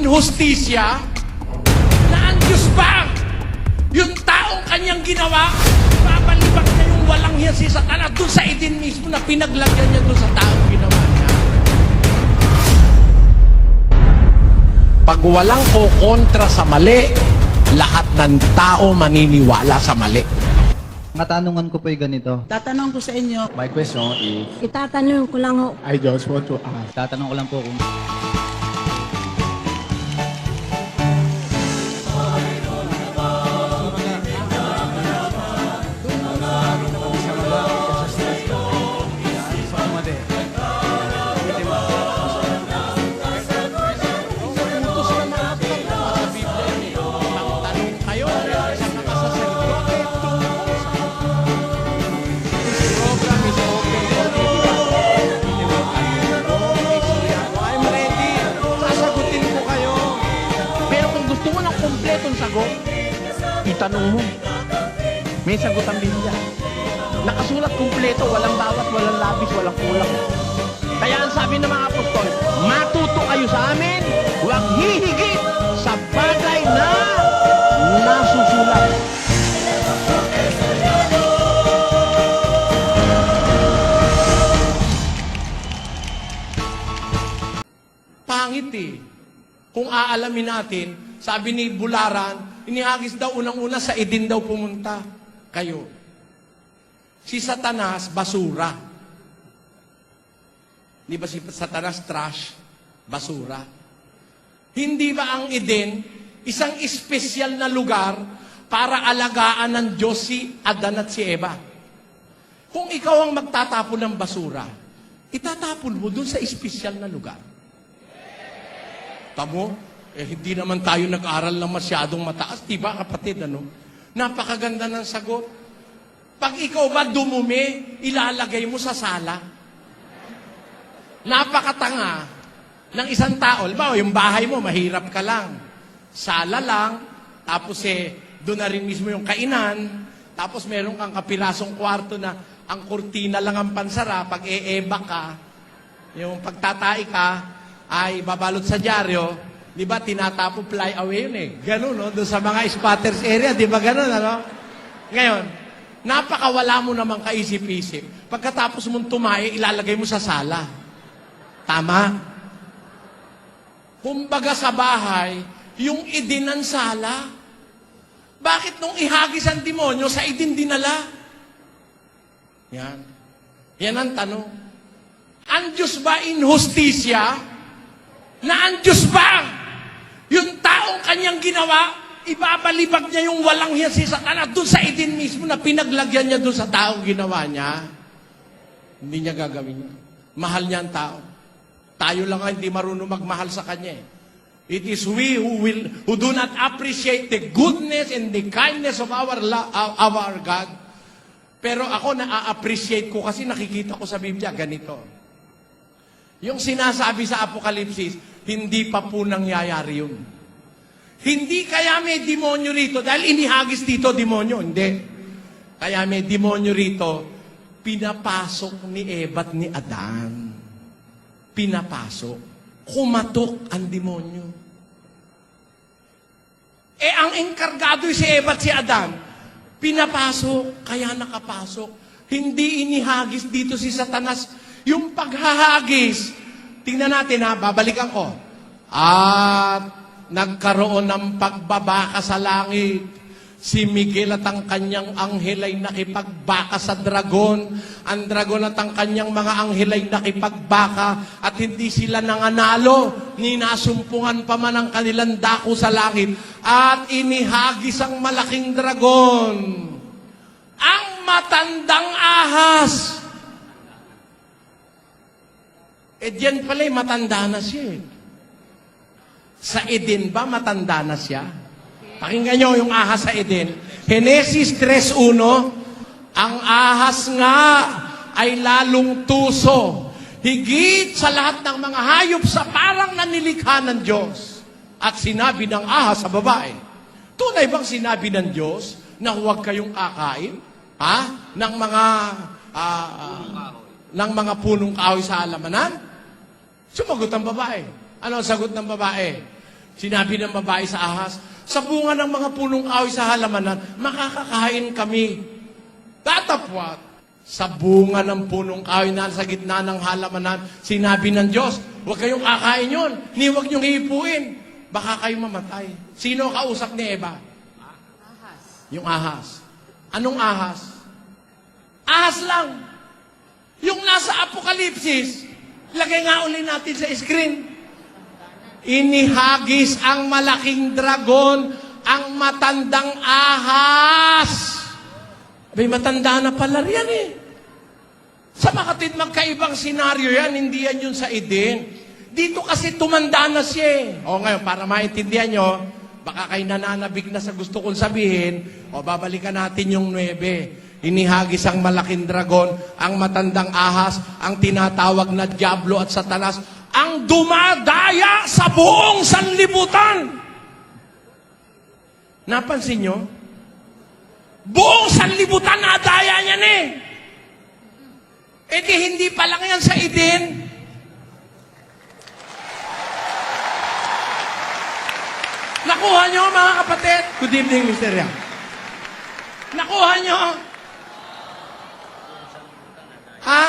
inhustisya na ang Diyos ba yung taong kanyang ginawa, babalibag niya yung walang hiya si Satan at doon sa Eden mismo na pinaglagyan niya doon sa taong ginawa niya. Pag walang kukontra sa mali, lahat ng tao maniniwala sa mali. Katanungan ko po yung ganito. Tatanong ko sa inyo, My question is, Itatanong ko lang ho, I just want to ask, Tatanong ko lang po kung Kung aalamin natin, sabi ni Bularan, inihagis daw unang-una sa Eden daw pumunta. Kayo. Si Satanas, basura. Di ba si Satanas trash? Basura. Hindi ba ang Eden isang espesyal na lugar para alagaan ng Diyos si Adan at si Eva? Kung ikaw ang magtatapon ng basura, itatapon mo dun sa espesyal na lugar. Tamo, eh hindi naman tayo nag-aral na masyadong mataas. Di ba kapatid, ano? Napakaganda ng sagot. Pag ikaw ba dumumi, ilalagay mo sa sala. Napakatanga ng isang tao. Ba, yung bahay mo, mahirap ka lang. Sala lang, tapos eh, doon na rin mismo yung kainan, tapos meron kang kapirasong kwarto na ang kurtina lang ang pansara, pag e-eba ka, yung pagtatai ka, ay babalot sa dyaryo, di ba, tinatapo fly away yun eh. Ganun, no? Doon sa mga spotters area, di ba ganun, ano? Ngayon, napakawala mo namang kaisip-isip. Pagkatapos mong tumae, ilalagay mo sa sala. Tama? Kumbaga sa bahay, yung idin ng sala. Bakit nung ihagis ang demonyo, sa idin dinala? Yan. Yan ang tanong. Ang Diyos ba inhustisya? Na ang Diyos ba? Yung taong kanyang ginawa, ibabalibag niya yung walang hiya si Satan at doon sa idin mismo na pinaglagyan niya doon sa taong ginawa niya. Hindi niya gagawin yun. Mahal niya ang tao. Tayo lang ang hindi marunong magmahal sa kanya eh. It is we who will who do not appreciate the goodness and the kindness of our of our God. Pero ako na-appreciate ko kasi nakikita ko sa Biblia ganito. Yung sinasabi sa Apokalipsis, hindi pa po nangyayari yun. Hindi kaya may demonyo rito, dahil inihagis dito demonyo, hindi. Kaya may demonyo rito, pinapasok ni Eva at ni Adan. Pinapasok. Kumatok ang demonyo. Eh, ang enkargado si Eva at si Adan, pinapasok, kaya nakapasok. Hindi inihagis dito si Satanas. Yung paghahagis, tingnan natin ha, babalikan ko. At nagkaroon ng pagbabaka sa langit. Si Miguel at ang kanyang anghel ay nakipagbaka sa dragon. Ang dragon at ang kanyang mga anghel ay nakipagbaka at hindi sila nanganalo. Ninasumpungan pa man ang kanilang dako sa langit at inihagis ang malaking dragon. Ang matandang ahas. Eh diyan pala matanda na siya eh. Sa Eden ba matanda na siya? Pakinggan nyo yung ahas sa Eden. Genesis 3.1, ang ahas nga ay lalong tuso, higit sa lahat ng mga hayop sa parang nanilikha ng Diyos. At sinabi ng ahas sa babae, tunay bang sinabi ng Diyos na huwag kayong kakain? Ha? Ng mga ah, ng mga punong kahoy sa alamanan? Sumagot ang babae. Ano ang sagot ng babae? Sinabi ng babae sa ahas, sa bunga ng mga punong kahoy sa halamanan, makakakain kami. Tatapwat, sa bunga ng punong kahoy na sa gitna ng halamanan, sinabi ng Diyos, huwag kayong kakain yon, ni huwag niyong iipuin. Baka kayo mamatay. Sino kausap ni Eva? Yung ahas. Anong ahas? Ahas lang. Yung nasa Apokalipsis, lagay nga uli natin sa screen. Inihagis ang malaking dragon, ang matandang ahas. May matanda na pala yan eh. Sa makatid magkaibang senaryo yan, hindi yan yun sa Eden. Dito kasi tumanda na siya eh. O ngayon, para maintindihan nyo, baka kayo nananabig na sa gusto kong sabihin, o babalikan natin yung 9. Inihagis ang malaking dragon, ang matandang ahas, ang tinatawag na Diablo at Satanas, ang dumadaya sa buong sanlibutan. Napansin nyo? Buong sanlibutan nadaya niyan eh. E di hindi pa lang yan sa Eden. Nakuha nyo mga kapatid? Good evening, Mr. Yang. Nakuha nyo? Ha?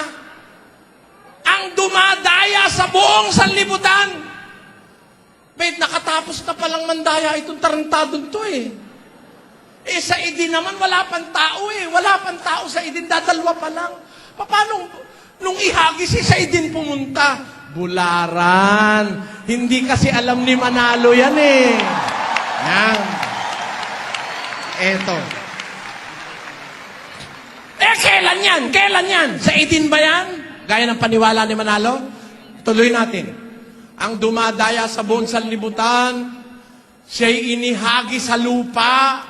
Ang dumadaya sa buong sanlibutan. Wait, nakatapos na palang mandaya itong tarantadong to eh. Eh, sa Eden naman, wala pang tao eh. Wala pang tao sa Eden, dadalwa pa lang. Paano, nung ihagis eh, sa Eden pumunta? Bularan. Hindi kasi alam ni Manalo yan eh. Yan. Eto. Kailan yan? Kailan yan? Sa Eden ba yan? Gaya ng paniwala ni Manalo? Tuloy natin. Ang dumadaya sa buong sanlibutan, siya'y inihagi sa lupa,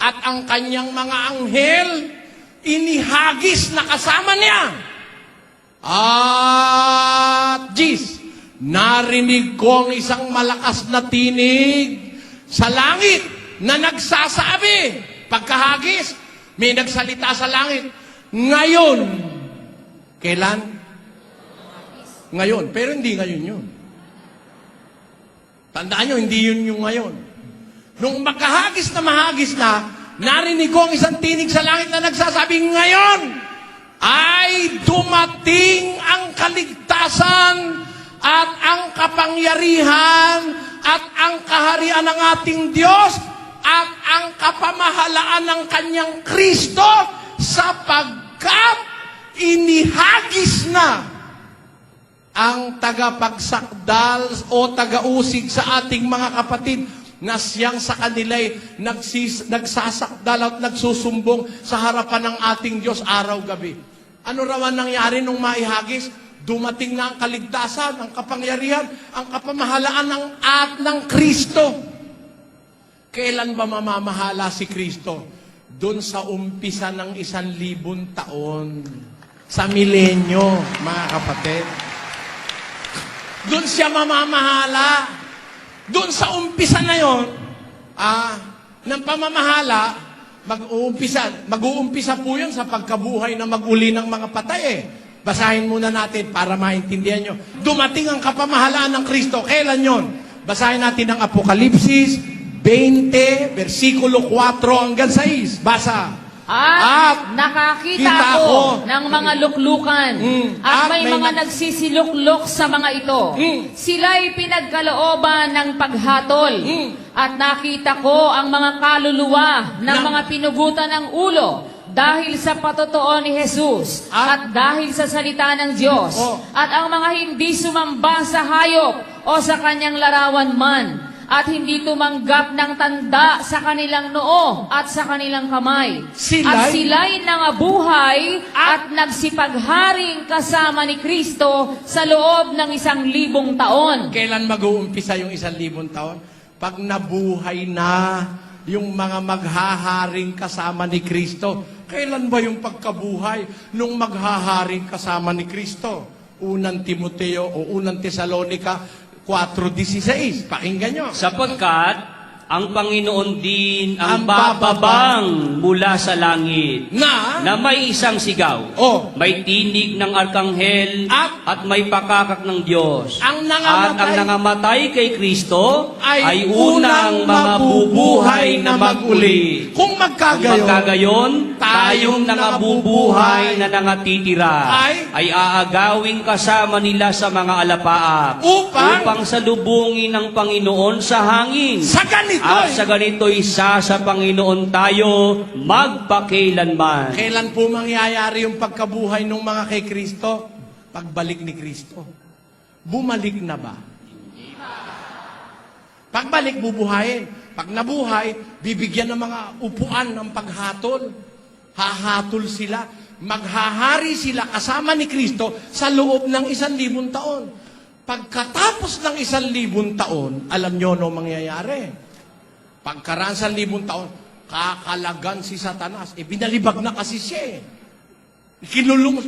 at ang kanyang mga anghel, inihagis na kasama niya. At, Jis, narinig ko ang isang malakas na tinig sa langit na nagsasabi, pagkahagis, may nagsalita sa langit, ngayon, kailan? Ngayon, pero hindi ngayon yun. Tandaan nyo, hindi yun yung ngayon. Nung makahagis na mahagis na, narinig ko ang isang tinig sa langit na nagsasabi, ngayon ay dumating ang kaligtasan at ang kapangyarihan at ang kaharian ng ating Diyos at ang kapamahalaan ng kanyang Kristo sapagkat inihagis na ang tagapagsakdal o tagausig sa ating mga kapatid na siyang sa kanila'y nagsis, nagsasakdal at nagsusumbong sa harapan ng ating Diyos araw-gabi. Ano raw ang nangyari nung maihagis? Dumating na ang kaligtasan, ang kapangyarihan, ang kapamahalaan ng at ng Kristo. Kailan ba mamamahala si Kristo? Doon sa umpisa ng isang libon taon. Sa milenyo, mga kapatid. Doon siya mamamahala. Doon sa umpisa na yon, ah, ng pamamahala, mag-uumpisa, mag-uumpisa po yun sa pagkabuhay na mag-uli ng mga patay eh. Basahin muna natin para maintindihan nyo. Dumating ang kapamahalaan ng Kristo. Kailan yon? Basahin natin ang Apokalipsis 20, versikulo 4 hanggang 6. Basa. At, nakakita kita ako ako ng mga luklukan Mm. at, At may, may mga nag- nagsisiluklok sa mga ito. Mm. Sila'y pinagkalooban ng paghatol. Mm. At nakita ko ang mga kaluluwa ng Na- mga pinugutan ng ulo dahil sa patotoo ni Jesus At- at, dahil sa salita ng Diyos Oh. at ang mga hindi sumamba sa hayop o sa kanyang larawan man at hindi tumanggap ng tanda sa kanilang noo at sa kanilang kamay. Sila'y- At sila'y nangabuhay at nagsipagharing kasama ni Kristo sa loob ng isang libong taon. Kailan mag-uumpisa yung isang libon taon? Pag nabuhay na yung mga maghaharing kasama ni Kristo. Kailan ba yung pagkabuhay nung maghaharing kasama ni Kristo? Unang Timoteo o unang Tesalonika 4.16. Pakinggan nyo. Sapagkat ang Panginoon din Ang ang bababang mula sa langit na, na may isang sigaw. Oh. May tinig ng arkanghel At- at may pakakak ng Diyos. Ang At nangamatay- ang nangamatay kay Kristo ay, ay, unang mabubuhay na maguli. Kung Kung magkagayon, magkagayon, tayong nangabubuhay na nangatitira Ay- ay aagawing kasama nila sa mga alapaap Upang- upang salubungin ng Panginoon sa hangin. sa ganito, At sa ganito'y isa sa Panginoon tayo magpakailanman. kailan po mangyayari yung pagkabuhay ng mga kay Kristo? Pagbalik ni Kristo. Bumalik na ba? Pagbalik, bubuhayin. Pag nabuhay, bibigyan ng mga upuan ng paghatol. Hahatol sila. Maghahari sila kasama ni Kristo sa loob ng isang libong taon. Pagkatapos ng isang libong taon, alam nyo no mangyayari. Pagkaraan sa libong taon, kakalagan si Satanas. E binalibag na kasi siya eh.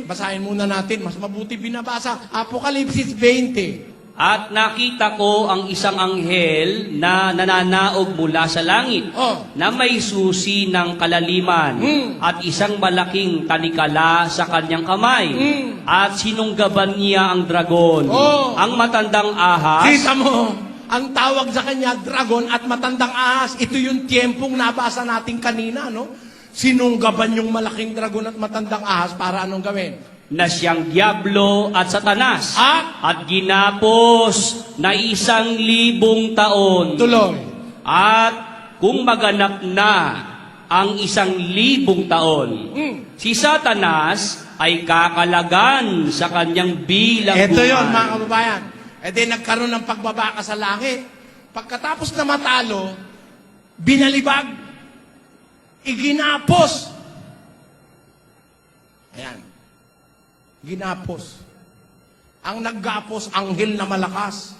Basahin muna natin, mas mabuti binabasa. Apokalipsis 20. At nakita ko ang isang anghel na nananaog mula sa langit Oh. na may susi ng kalaliman Mm. at isang malaking tanikala sa kanyang kamay. Mm. At sinunggaban niya ang dragon, Oh. ang matandang ahas, Kita mo, ang tawag sa kanya, dragon at matandang ahas. Ito yung tiempong nabasa natin kanina, no? Sinunggaban yung malaking dragon at matandang ahas para anong gawin? Na siyang Diablo at Satanas At? at ginapos na isang libong taon. Tuloy. At kung maganap na ang isang libong taon, Mm. si Satanas ay kakalagan sa kanyang bilang Ito buhay. yon mga kababayan. E di nagkaroon ng pagbabaka sa langit. Pagkatapos na matalo, binalibag, iginapos. Ayan. Ginapos. Ang naggapos, anghel na malakas.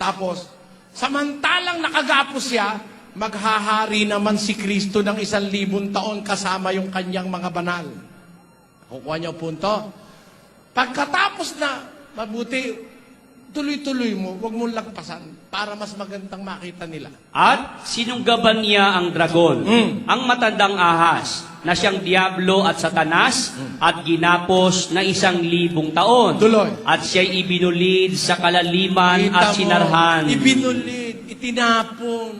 Tapos, samantalang nakagapos siya, maghahari naman si Kristo ng isang libong taon kasama yung kanyang mga banal. Kukuha niyo punto. Pagkatapos na, mabuti, tuloy-tuloy mo, huwag mong lagpasan para mas magandang makita nila. At sinunggaban niya ang dragon, Mm. ang matandang ahas, na siyang Diablo at Satanas, at ginapos na isang libong taon. Tuloy. At siya'y ibinulid sa kalaliman Kita at mo, sinarhan. Ibinulid, itinapon.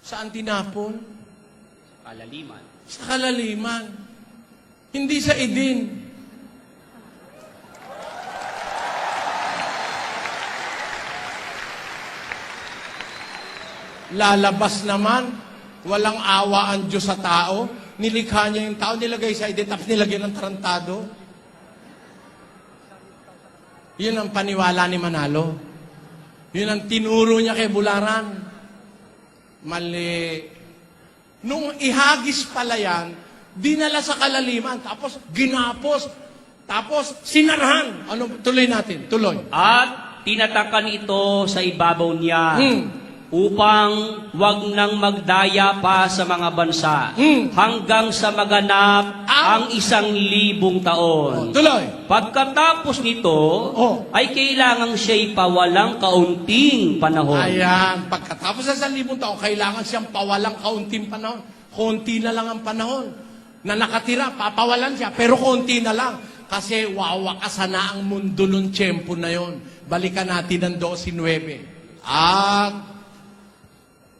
Saan tinapon? kalaliman. Sa kalaliman. Hindi sa idin. Lalabas naman, walang awa ang Diyos sa tao. Nilikha niya yung tao, nilagay sa idin, tapos nilagyan ng tarantado. Yun ang paniwala ni Manalo. Yun ang tinuro niya kay Bularan. Mali. Nung ihagis pala yan, dinala sa kalaliman, tapos ginapos, tapos sinarhan. Ano, tuloy natin, tuloy. At tinatakan ito sa ibabaw niya Hmm. Upang wag nang magdaya pa sa mga bansa Hmm. hanggang sa maganap Ang- ang isang libong taon. Tuloy. Pagkatapos nito, Oh. ay kailangan siya'y pawalang kaunting panahon. Ayan, pagkatapos ng isang libong taon, kailangan siyang pawalang kaunting panahon. Konti na lang ang panahon. Na nakatira, papawalan siya, pero konti na lang. Kasi wawakasan na ang mundo nung tiyempo na yon. Balikan natin ang 12.9. At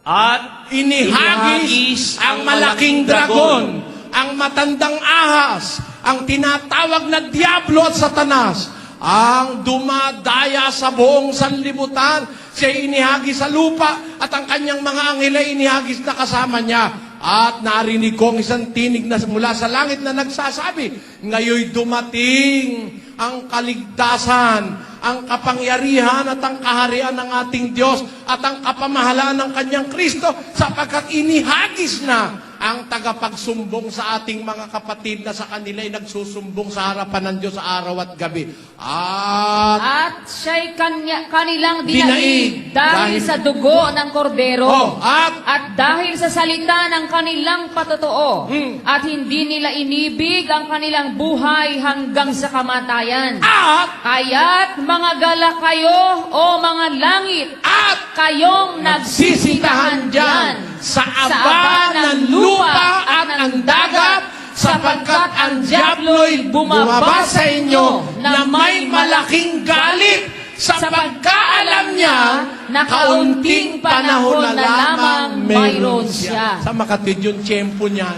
At inihagis ang malaking dragon, ang matandang ahas, ang tinatawag na Diablo at Satanas, ang dumadaya sa buong sanlibutan. Siya inihagis sa lupa at ang kanyang mga anghel ay inihagis na kasama niya. At narinig ko ang isang tinig na mula sa langit na nagsasabi, Ngayoy dumating ang kaligtasan, ang kapangyarihan at ang kaharian ng ating Diyos at ang kapamahalaan ng kanyang Kristo sapagkat inihagis na ang tagapagsumbong sa ating mga kapatid na sa kanila ay nagsusumbong sa harapan ng Diyos araw at gabi. At At siya'y kanya, kanilang Dinaig. dinaig dahil, Dahil- sa dugo ng kordero. Oh, at- at dahil sa salita ng kanilang patotoo. Hmm. At hindi nila inibig ang kanilang buhay hanggang sa kamatayan. at Kaya't mga gala kayo o mga langit, at kayong nagsisitahan nagsisitahan dyan sa aba ng lupa at ng dagat sapagkat ang Diablo'y bumaba sa inyo na may malaking galit sa pagkaalam niya na kaunting panahon na lamang mayroon siya. Sa makatid yung tiyempo niyan,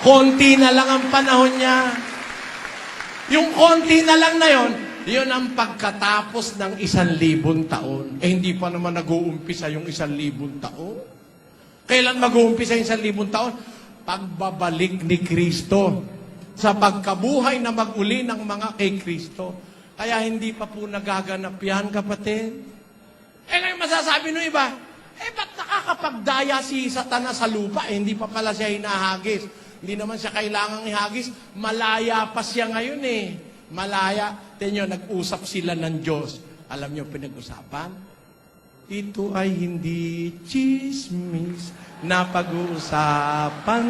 konti na lang ang panahon niya. Yung konti na lang na yon, yun ang pagkatapos ng isang libon taon. Eh, hindi pa naman nag-uumpisa yung isang libon taon. Kailan mag-uumpisa yung isang libon taon? Pagbabalik ni Kristo sa pagkabuhay na maguli ng mga kay Kristo. Kaya hindi pa po nagaganap yan, kapatid. Eh ngayon masasabi ng iba, eh ba't nakakapagdaya si Satanas sa lupa? Eh, hindi pa pala siya hinahagis. Hindi naman siya kailangang ihagis. Malaya pa siya ngayon eh. Malaya. Tenyo, nag-usap sila ng Diyos. Alam niyo pinag-usapan? Ito ay hindi chismis na pag-uusapan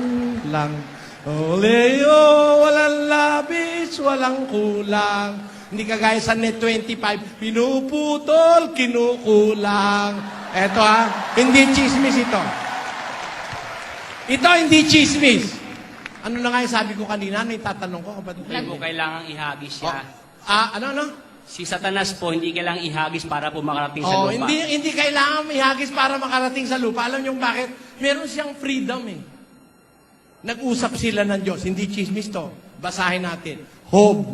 lang. Oleo, walang labis, walang kulang. Hindi kagaya sa net 25, pinuputol, kinukulang. Eto ha, hindi chismis ito. Ito hindi chismis. Ano na nga yung sabi ko kanina, na itatanong ko, kapatid. Hindi mo kailangang ihagis siya. Oh. Ah, ano, ano? Si Satanas po, hindi kailangang ihagis para po makarating sa Oh, lupa. hindi hindi kailangan ihagis para makarating sa lupa. Alam niyo bakit? Meron siyang freedom eh. Nag-usap sila ng Diyos. Hindi chismis to. Basahin natin. Hob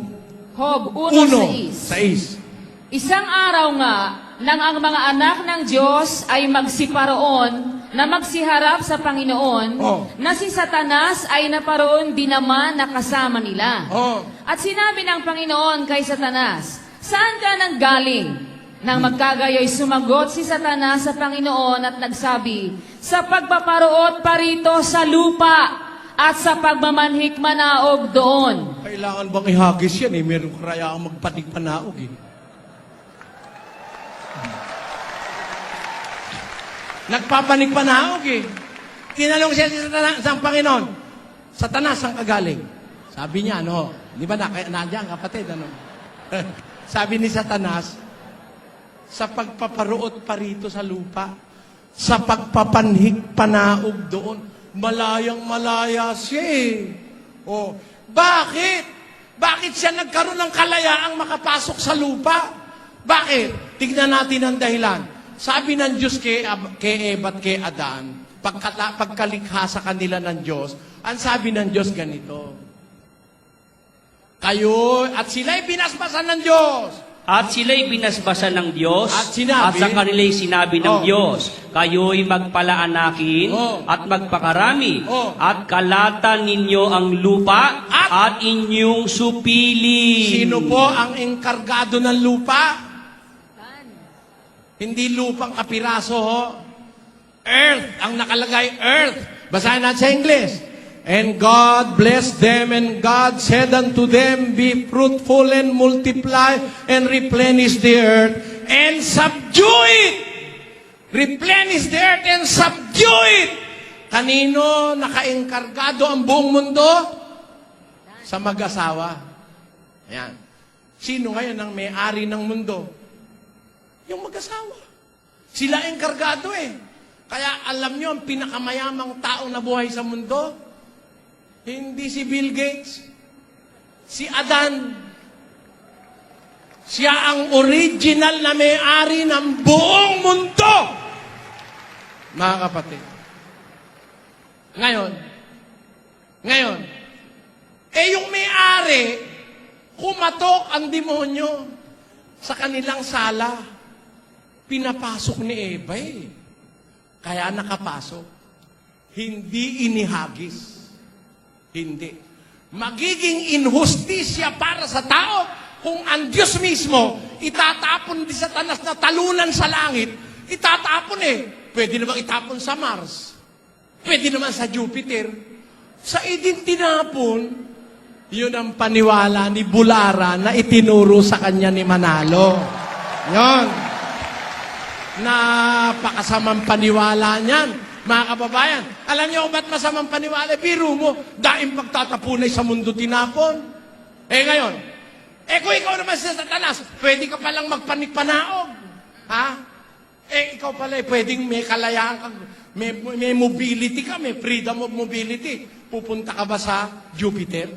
Hob 1, 1.6 6. Isang araw nga, nang ang mga anak ng Diyos ay magsiparoon na magsiharap sa Panginoon, Oh. na si Satanas ay naparoon din naman na kasama nila. Oh. At sinabi ng Panginoon kay Satanas, Saan ka nang galing? Nang magkagayoy sumagot si Satanas sa Panginoon at nagsabi, Sa pagpaparoot parito sa lupa at sa pagmamanhik manaog doon. Kailangan bang ihagis yan eh? Meron kaya ang magpatig panaog eh. Nagpapanig panaog eh. Tinanong siya si Satanas, sa Panginoon, Satanas, saan ka galing? Sabi niya, ano, di ba na, nandiyan kapatid, ano? Sabi ni Satanas, sa pagpaparuot pa rito sa lupa, sa pagpapanhik panaog doon, malayang malaya siya eh. Oh, bakit? Bakit siya nagkaroon ng kalayaang makapasok sa lupa? Bakit? Tignan natin ang dahilan. Sabi ng Diyos kay, kay Eva at kay Adan, pagkata, pagkalikha sa kanila ng Diyos, ang sabi ng Diyos ganito, kayo, at sila'y binasbasan ng Diyos. At sila'y binasbasan ng Diyos At sinabi- at sa kanila'y sinabi ng Oh. Diyos, kayo'y magpalaanakin Oh. at magpakarami Oh. at kalatan ninyo ang lupa At- at, inyong supili. Sino po ang engkargado ng lupa? Hindi lupang kapiraso ho. Earth, ang nakalagay earth. Basahin natin sa English. And God blessed them, and God said unto them, Be fruitful and multiply, and replenish the earth, and subdue it. Replenish the earth and subdue it. Kanino nakaengkargado ang buong mundo? Sa mag-asawa. Ayan. Sino ngayon ang may-ari ng mundo? Yung mag-asawa. Sila ang kargado eh. Kaya alam nyo, ang pinakamayamang tao na buhay sa mundo, hindi si Bill Gates, si Adan. Siya ang original na may-ari ng buong mundo. Mga kapatid. Ngayon, ngayon, eh yung may-ari, kumatok ang demonyo sa kanilang sala. Pinapasok ni Eva eh. Kaya nakapasok. Hindi inihagis. Hindi. Magiging inhustisya para sa tao kung ang Diyos mismo itatapon di sa tanas na talunan sa langit, itatapon eh. Pwede naman itapon sa Mars. Pwede naman sa Jupiter. Sa idin tinapon, yun ang paniwala ni Bulara na itinuro sa kanya ni Manalo. Yon. Napakasamang paniwala niyan. Mga kababayan, alam niyo kung ba't masamang paniwala? Biro mo, daing pagtatapunay sa mundo tinapon. Eh ngayon, eh kung ikaw naman si Satanas, pwede ka palang magpanikpanaog. Ha? Eh ikaw pala, eh, pwedeng may kalayaan kang, may, may mobility ka, may freedom of mobility. Pupunta ka ba sa Jupiter?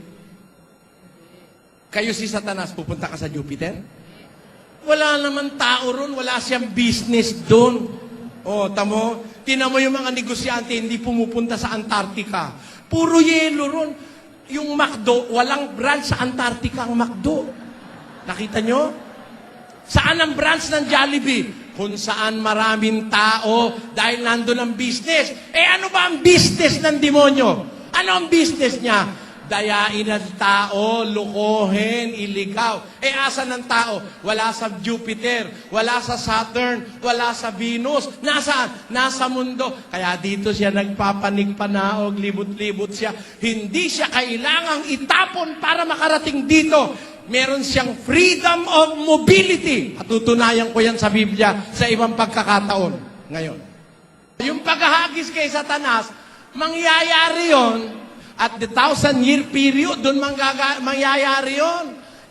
Kayo si Satanas, pupunta ka sa Jupiter? Wala naman tao ron, wala siyang business doon. O, tamo, tinan mo yung mga negosyante, hindi pumupunta sa Antarctica. Puro yelo ron. Yung McDo, walang branch sa Antarctica ang McDo. Nakita nyo? Saan ang branch ng Jollibee? Kung saan maraming tao dahil nandun ang business. Eh ano ba ang business ng demonyo? Ano ang business niya? Dayain ang tao, lukohin, iligaw. Eh, asan ang tao? Wala sa Jupiter, wala sa Saturn, wala sa Venus. Nasaan? Nasa mundo. Kaya dito siya nagpapanig-panaog, libot-libot siya. Hindi siya kailangang itapon para makarating dito. Meron siyang freedom of mobility. Patutunayan ko yan sa Biblia sa ibang pagkakataon. Ngayon. Yung paghahagis kay Satanas, mangyayari yon at the thousand year period, doon mangyayari.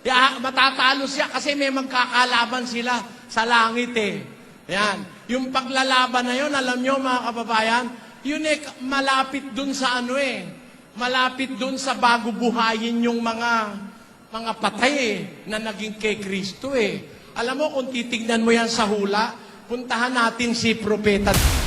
Ya, matatalo siya kasi may magkakalaban sila sa langit eh. Yan. Yung paglalaban na yon, alam nyo mga kababayan, yun eh, malapit dun sa ano eh. Malapit dun sa bago buhayin yung mga mga patay eh, na naging kay Kristo eh. Alam mo, kung titignan mo yan sa hula, puntahan natin si Propeta